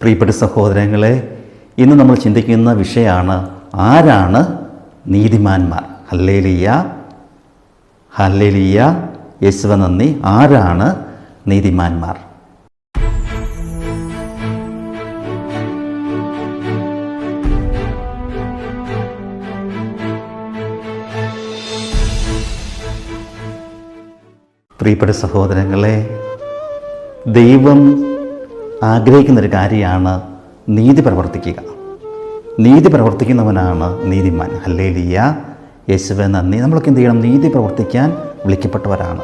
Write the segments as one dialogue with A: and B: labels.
A: പ്രിയപ്പെട്ട സഹോദരങ്ങളെ ഇന്ന് നമ്മൾ ചിന്തിക്കുന്ന വിഷയമാണ് ആരാണ് നീതിമാന്മാർ? ഹല്ലേലിയ ഹല്ലേലിയ യേശുവ നന്ദി. ആരാണ് നീതിമാന്മാർ? പ്രിയപ്പെട്ട സഹോദരങ്ങളെ ദൈവം ആഗ്രഹിക്കുന്നൊരു കാര്യമാണ് നീതി പ്രവർത്തിക്കുക. നീതി പ്രവർത്തിക്കുന്നവനാണ് നീതിമാൻ. ഹല്ലേലിയ. യേശുവെ നന്ദി. നമ്മളൊക്കെ എന്ത് ചെയ്യണം? നീതി പ്രവർത്തിക്കാൻ വിളിക്കപ്പെട്ടവരാണ്.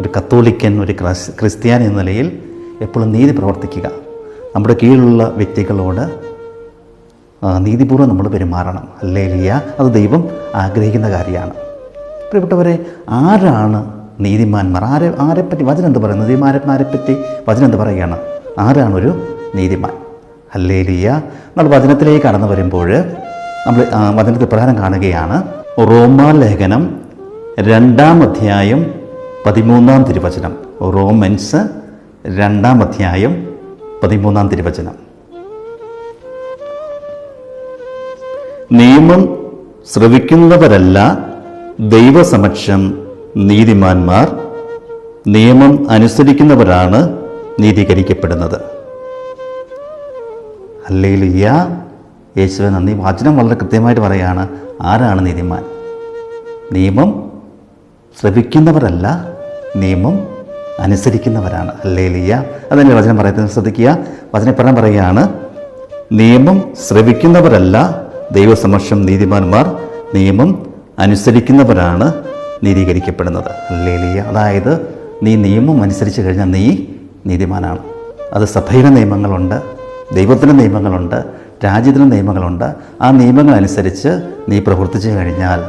A: ഒരു കത്തോലിക്കൻ ഒരു ക്രിസ് ക്രിസ്ത്യാനി എന്ന നിലയിൽ എപ്പോഴും നീതി പ്രവർത്തിക്കുക. നമ്മുടെ കീഴിലുള്ള വ്യക്തികളോട് നീതിപൂർവം നമ്മൾ പെരുമാറണം. ഹല്ലേലിയ. അത് ദൈവം ആഗ്രഹിക്കുന്ന കാര്യമാണ്. പ്രിയപ്പെട്ടവരെ ആരാണ് നീതിമാന്മാർ? ആരെ ആരെപ്പറ്റി വചനം എന്ത് പറയുന്നത് നീതിമാരന്മാരെപ്പറ്റി വചനം എന്ത് പറയുകയാണ്? ആരാണ് ഒരു നീതിമാൻ? ഹല്ലേലിയ. നമ്മൾ വചനത്തിലേക്ക് കടന്നു വരുമ്പോൾ നമ്മൾ വചനത്തിൽ പ്രധാനം കാണുകയാണ്. റോമാ ലേഖനം രണ്ടാം അധ്യായം പതിമൂന്നാം തിരുവചനം. റോമൻസ് രണ്ടാം അധ്യായം പതിമൂന്നാം തിരുവചനം. നിയമം ശ്രവിക്കുന്നവരല്ല ദൈവസമക്ഷം നീതിമാന്മാർ. നിയമം അനുസരിക്കുന്നവരാണ് നീതീകരിക്കപ്പെടുന്നത്. അല്ലേലിയ യേശുവെ നന്ദി. വാചനം വളരെ കൃത്യമായിട്ട് പറയാണ് ആരാണ് നീതിമാൻ? നിയമം ശ്രവിക്കുന്നവരല്ല നിയമം അനുസരിക്കുന്നവരാണ്. അല്ലേലിയ അതന്നെ വചനം പറയുന്നത്. ശ്രദ്ധിക്കുക. വചനപ്രകാരം പറയുകയാണ് നിയമം ശ്രവിക്കുന്നവരല്ല ദൈവസമക്ഷം നീതിമാന്മാർ നിയമം അനുസരിക്കുന്നവരാണ് നീതീകരിക്കപ്പെടുന്നത്. അല്ലേലിയ അതായത് നീ നിയമം അനുസരിച്ച് കഴിഞ്ഞാൽ നീ നീതിമാനാണ്. അത് സഭയുടെ നിയമങ്ങളുണ്ട് ദൈവത്തിന്റെ നിയമങ്ങളുണ്ട് രാജ്യത്തിന്റെ നിയമങ്ങളുണ്ട്. ആ നിയമങ്ങൾ അനുസരിച്ച് നീ പ്രവർത്തിച്ചു കഴിഞ്ഞാൽ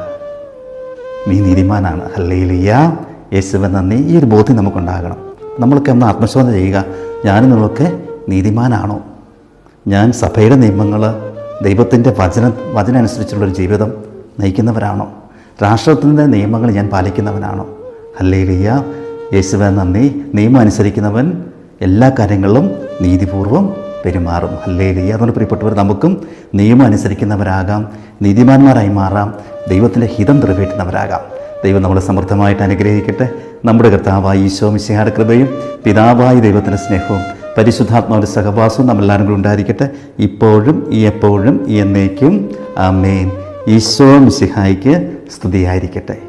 A: നീ നീതിമാനാണ്. ഹല്ലയിലിയ യേശുവൻ നന്ദി ഈ ഒരു ബോധ്യം നമുക്കുണ്ടാകണം. നമ്മളൊക്കെ ഒന്ന് ആത്മശോധന ചെയ്യുക ഞാനും നിങ്ങളൊക്കെ നീതിമാനാണോ? ഞാൻ സഭയുടെ നിയമങ്ങൾ ദൈവത്തിന്റെ വചന വചനം അനുസരിച്ചുള്ളൊരു ജീവിതം നയിക്കുന്നവരാണോ? രാഷ്ട്രത്തിന്റെ നിയമങ്ങൾ ഞാൻ പാലിക്കുന്നവനാണോ? ഹല്ലേലിയ. യേശുവൻ നന്ദി. നിയമം അനുസരിക്കുന്നവൻ എല്ലാ കാര്യങ്ങളിലും നീതിപൂർവം പെരുമാറും. ഹല്ലേലിയ. അതുകൊണ്ട് പ്രിയപ്പെട്ടവർ നമുക്കും നിയമം അനുസരിക്കുന്നവരാകാം. നീതിമാന്മാരായി മാറാം. ദൈവത്തിന്റെ ഹിതം നിറവേറ്റുന്നവരാകാം. ദൈവം നമ്മളെ സമൃദ്ധമായിട്ട് അനുഗ്രഹിക്കട്ടെ. നമ്മുടെ കർത്താവായ ഈശോ മിശിഹായുടെ കൃപയും പിതാവായ ദൈവത്തിന്റെ സ്നേഹവും പരിശുദ്ധാത്മാവിന്റെ സഹവാസവും നമ്മളെല്ലാവരും കൂടി ഉണ്ടായിരിക്കട്ടെ. ഇപ്പോഴും ഈ എപ്പോഴും ഈ എന്നേക്കും. ആമേൻ. ഈശോ മിശിഹായിക്ക് സ്തുതിയായിരിക്കട്ടെ.